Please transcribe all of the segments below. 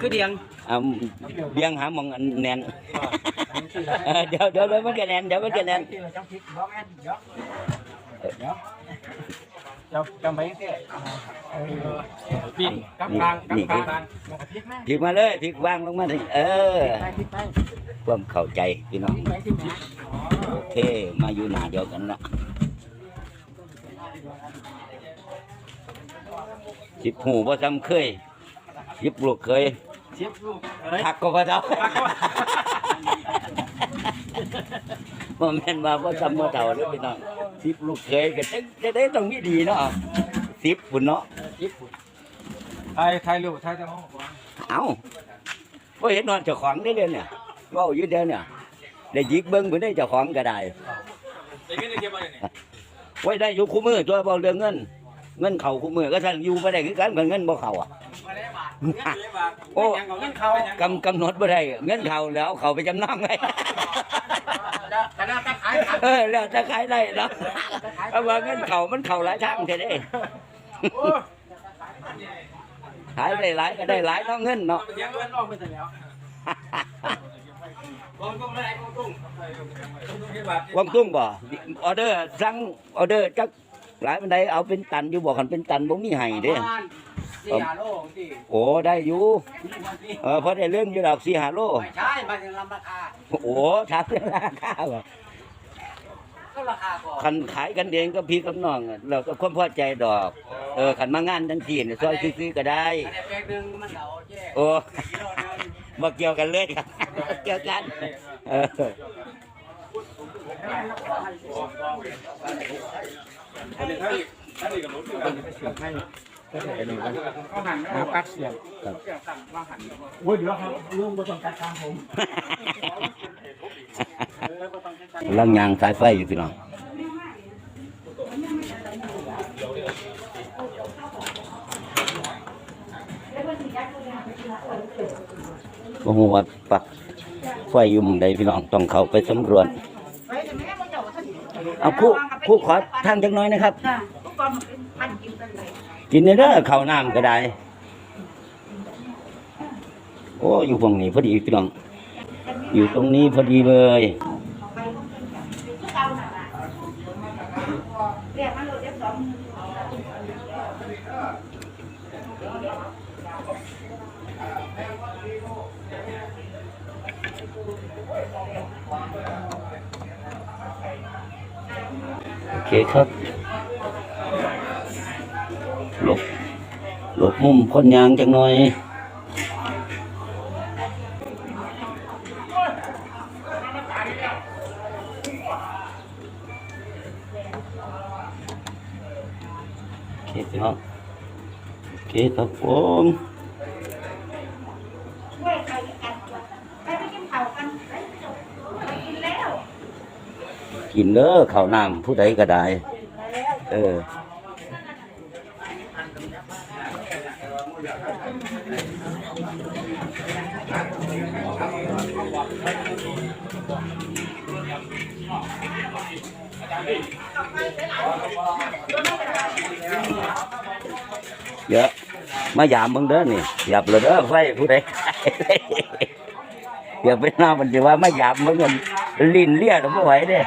คือเดียงเอาเบียงหาหมองอันแน่นเออเดี๋ยวเดี๋ยวเดี๋ยวมันก็แน่นเดี๋ยวมันก็แน่นจะจะไม่เสียปิดกับกลางกับกลางพลิกมาเลยพลิกวางลงมาถึงเออความเข้าใจพี่น้องโอเค มาอยู่หน้าเดียวกันเนาะ สิบหูบ่จำเคยสิบลูกเคยเชียบลูกทักก็บ่เจ้าบ่แม่นว่าบ่จำบ่เท่าเด้อพี่น้องสิบลูกเคยก็จะจะได้ต้องมีดีเนาะสิบพุ่นเนาะไทยไทยลูกไทยจะมองเอ้าบ่เห็นนอนเจ้าของได้เด้อเนี่ยเว้าอยู่เด้อเนี่ยได้หยิกเบิ่งเพิ่นได้เจ้าของก็ได้ได้เงินได้เก็บมาเนี่ยไว้ได้อยู่คู่มือตัวเบาเรื่องเงิน เงินเข้าคู่มือก็ท่านอยู่บ่ได้คือกันกับเงินบ่เข้าอะ โอ้ยังเงินเขากำกำหนดบ่ได้เงินเข้าแล้วเอาเข้าไปจำนองไว้คณะตะขายเออแล้วจะขายได้เนาะเพราะว่าเงินเข้ามันเข้าหลายทางแท้เด้ขายได้หลายก็ได้หลายเนาะเงินเนาะเลี้ยงเงินออกไปแล้วกองตุ้งอะไรกองตุ้งกวางตุ้งบ่ออเดอร์สั่งออเดอร์จัก หลายปานใดเอาเป็นตันอยู่บ่คันเป็นตันบ่มีให้เด้สี่โลที่โอ้ได้อยู่เออพอได้เรื่องอยู่ดอก4 5โลไม่ใช่มาถึงลำราคาโอ้ถามเรื่องราคาบ่ก็ราคาก่อนคันขายกันเองก็พี่กับน้องอะเราก็ความพอใจดอก เออคันมางานทั้งทีเนี่ยซอยซื้อๆก็ได้แต่แปลงหนึ่งมันเอาแย่โอ้ กิโลนึงบ่เกี่ยวกันเลยครับบ่เกี่ยวกันเออ มาปักเสียงครับโอ้ยเดี๋ยวครับลุงมาต้องการตามผมลังยางสายไฟอยู่พี่น้องบ่ฮู้ว่าปักไฟอยู่ม่องใดพี่น้องต้องเข้าไปสำรวจเอาคู่ ครู่ขอทางจักหน่อยนะครับจ้ะทุกคนมันกินกันเลยกินเด้อข้าวน้ำก็ได้ โอ้อยู่ฝั่งนี้พอดีพี่น้อง อยู่ตรงนี้พอดีเลย ไปทุกเตาหน่ะล่ะเรียกมันโหลดเรียกสองโอ เคครับหลบหลบมุมพ้นยางจังหน่อยโอเคพี่น้องโอเคครับผม ช่วยใครกันไปไปกินข้าวกันไปไปกินแล้ว กินเด้อข้าวน้ำผู้ใดก็ได้ เออเยอะมายามมึงเด้อนี่หยับเลยเด้อไฟผู้ใดอย่าไปหน้ามันจะว่าไม่หยาบมึงกันลิ้นเลี่ยเราไม่ไหวเด้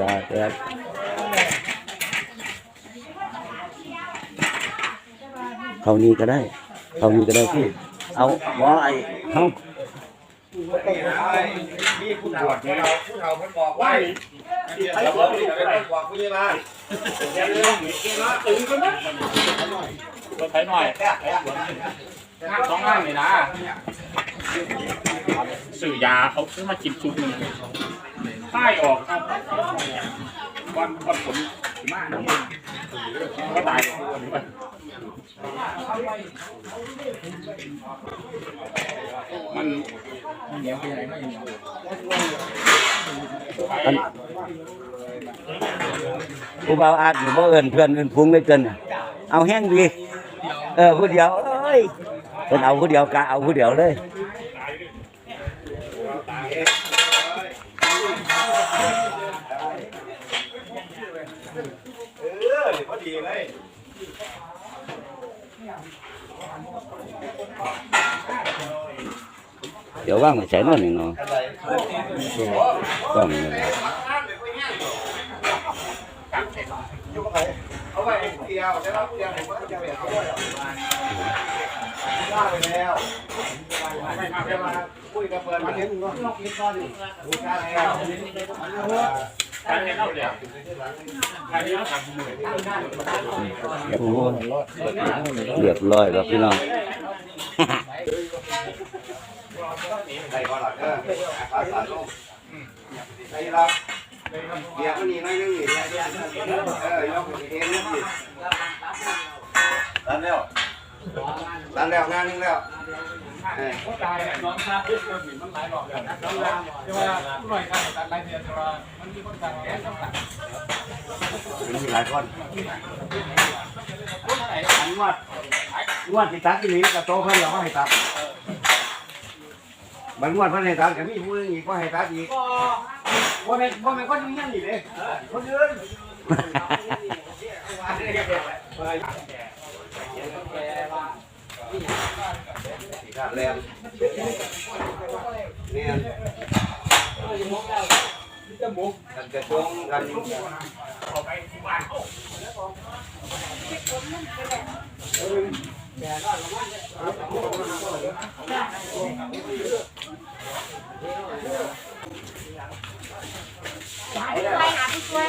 ตาครับเขานี้ก็ได้เขานี้ก็ได้พี่ เอาว่าไอ้เขานี่ผู้เฒ่าผู้เฒ่าวเฒ่าเพิ่นบอกไว้แล้วผมนี่ไปบอกผู้ใหญ่บ้านอย่าลืมกินละตื่นกันนะไถหน่อยงานสองงานเลยนะ สื่อยาเขาซื้อมากินชุดหนึ่ง ใต้ออกครับวันวันผลถึงมากก็ตายมันเหนียวเป็นอะไรม่เหนียวอันผู้บ่าวอาจอยู่บ่เอินเพื่อนเอินพุงไม่เกินน่ะเอาแห้งดี เออผู้เดียวเอ้ยเป็นเอาผู้เดียวกะเอาผู้เดียวเลย เดี๋ยวว่างไปใส่นอนนี่เนาะต้องนี่ล่ะเอาไว้เดียวได้รับเดียวผมก็จะเปลี่ยนเขาด้วยว่าไปแล้วจะมาคุยกับนมาเลองนดูกันแล้วกางเหนื่อยโอ้เรียบร้อยแล้วพี่น้องใส่ก่อนหลังเออภาษาโลกใส่รับเดี๋ยวมันนี่น้อยนึงนี่เออยกเองนี่ตันแล้วตันแล้วงานนึงแล้ว ก็ตายน้องชาเพื่อนมันหลายรอบแล้วน้องลาแต่ว่าหน่วยการตัดหลายเดือนแต่ว่ามันมีคนสั่งแก้ต้องตัดมีหลายคนงวดงวดที่ตัดที่นี้กับโตเพิ่นเราก็ให้ตัดบางวันเพิ่นให้ตัดก็มีผู้นึงอีกก็ให้ตัดอีกก็ว่าเป็นว่าเป็นคนนี้นี่เลยคนอื่น ขาดแรงเนี่ยจมูกกันกระจงกันเอาไปที่บ้านเขาหาผู้ช่วย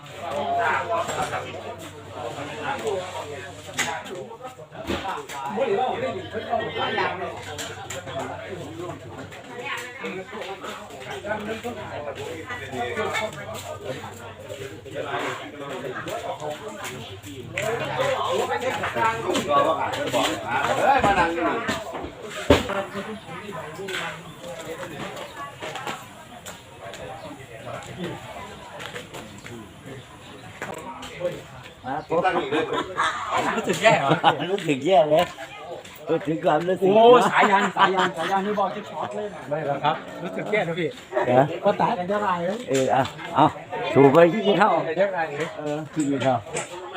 ผู้ช่วยลูก รอว่าขาดบอกเฮ้ยมานั่งอยู่นี่มาพผมบตั้งอีกเลยรู้สึกแย่เหรอ รู้สึกแย่เลยรู้ถึงความรู้สึกโอ้สายยันสายยันสายยันนี่บอกจะช็อตเลยไม่หรอกครับ รู้สึกแย่นะพี่เดี๋ยวก็ตายกันเท่าไหร่เลยเออเอาเอาถูกไปที่เท่าเท่าไหร่เลยเออที่เท่า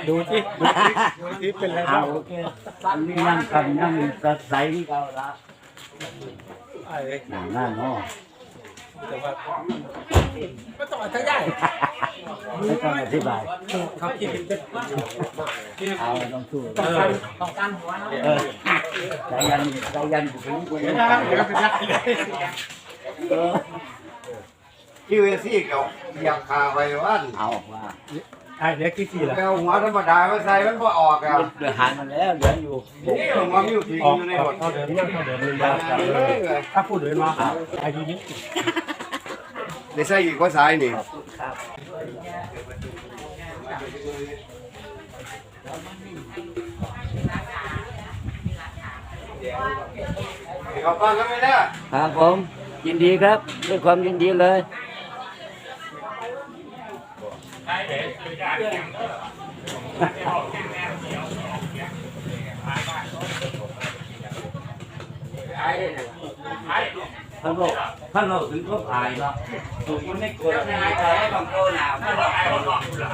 ดูที่ดูที่ดูที่เป็นไรเอาบ้างโอเคนี่นั่งทำนั่งสดใสที่เขาละไอ้อย่างนั้นเนาะ แต่ว่าก็ต้องใช้ได้ไม่ต้องอธิบายครับที่เป็นเอาต้องสู้ต้องการต้องการหัวนะเออใจยันใจยันถึงคนเดี๋ยวนี้นะเดี๋ยวเป็นได้เลยเออคิวเอซี่เกี่ยวอยากขาไว้ว่านเอาว่าไอ้เดี๋ยวกี่ทีละเอาหัวธรรมดามาใส่มันก็ออกอะเดือดหายมาแล้วเหลืออยู่นี่หัวมิวทิ้งออกอยู่ในอรอกถเท่าเดิมเนี่ยเท่าเดิมเลยถ้าพูดเดินมาอายุนี้ ได้ใส่อีกว่าสายนี่ครับเขาฟังกันไม่ได้ครับผมยินดีครับด้วยความยินดีเลยใช่เดี๋ยวซื้อยาเข็มเด้อเดี๋ยวแข็งแรงเดี๋ยวออกเนี่ยหายไปหายหาย ท่านโลกท่านโลกถึงก็ผายเนาะถูกคนไม่กดไม่หายใจให้บางโตหนาวท่าเราหายเราหลอกอยู่ล่ะ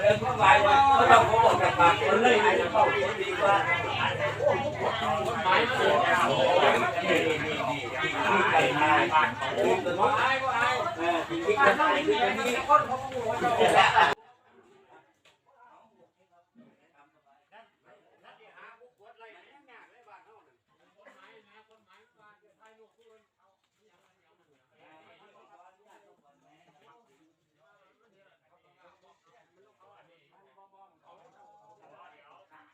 เรื่องของไปก็ต้องเขาบอกกับปากคนเลยอาจจะเข้า